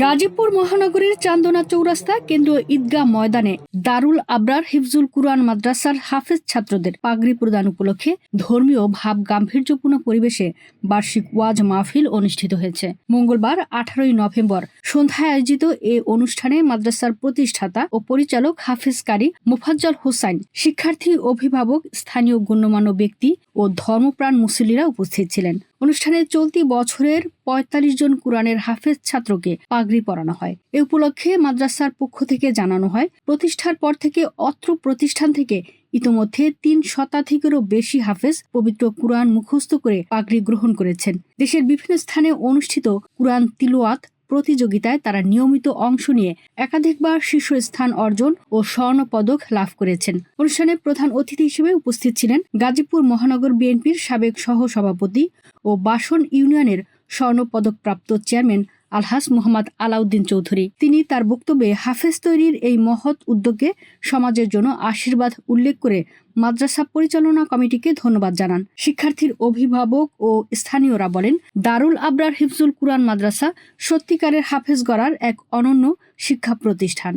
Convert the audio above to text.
গাজীপুর মহানগরীর চান্দনা চৌরাস্তা কেন্দ্রীয় ঈদগাহ ময়দানে দারুল আবরার হিফজুল কুরআন মাদ্রাসার হাফেজ ছাত্রদের পাগড়ি প্রদান উপলক্ষে ধর্মীয় ভাব গাম্ভীর্যপূর্ণ পরিবেশে বার্ষিক ওয়াজ মাহফিল অনুষ্ঠিত হয়েছে। মঙ্গলবার, আঠারোই নভেম্বর, সন্ধ্যায় আয়োজিত এ অনুষ্ঠানে মাদ্রাসার প্রতিষ্ঠাতা ও পরিচালক হাফেজ কারি মুফাজ্জল হোসাইন, শিক্ষার্থী, অভিভাবক, স্থানীয় গণ্যমান্য ব্যক্তি ও ধর্মপ্রাণ মুসল্লিরা উপস্থিত ছিলেন। অনুষ্ঠানে চলতি বছরের পঁয়তাল্লিশ জন কোরআনের হাফেজ ছাত্রকে পাগড়ি পরানো হয়। এ উপলক্ষে মাদ্রাসার পক্ষ থেকে জানানো হয়, প্রতিষ্ঠার পর থেকে অত্র প্রতিষ্ঠান থেকে ইতোমধ্যে তিন শতাধিকেরও বেশি হাফেজ পবিত্র কোরআন মুখস্থ করে পাগড়ি গ্রহণ করেছেন। দেশের বিভিন্ন স্থানে অনুষ্ঠিত কোরআন তিলওয়াত প্রতিযোগিতায় তারা নিয়মিত অংশ নিয়ে একাধিকবার শীর্ষস্থান অর্জন ও স্বর্ণ পদক লাভ করেছেন। অনুষ্ঠানে প্রধান অতিথি হিসেবে উপস্থিত ছিলেন গাজীপুর মহানগর বিএনপির সাবেক সহ সভাপতি ও বাসন ইউনিয়নের স্বর্ণ পদকপ্রাপ্ত চেয়ারম্যান আলহাস মোহাম্মদ আলাউদ্দিন চৌধুরী। তিনি তার বক্তব্যে হাফেজ তৈরির এই মহৎ উদ্যোগে সমাজের জন্য আশীর্বাদ উল্লেখ করে মাদ্রাসা পরিচালনা কমিটিকে ধন্যবাদ জানান। শিক্ষার্থীর অভিভাবক ও স্থানীয়রা বলেন, দারুল আবরার হিফজুল কুরআন মাদ্রাসা সত্যিকারের হাফেজ গড়ার এক অনন্য শিক্ষা প্রতিষ্ঠান।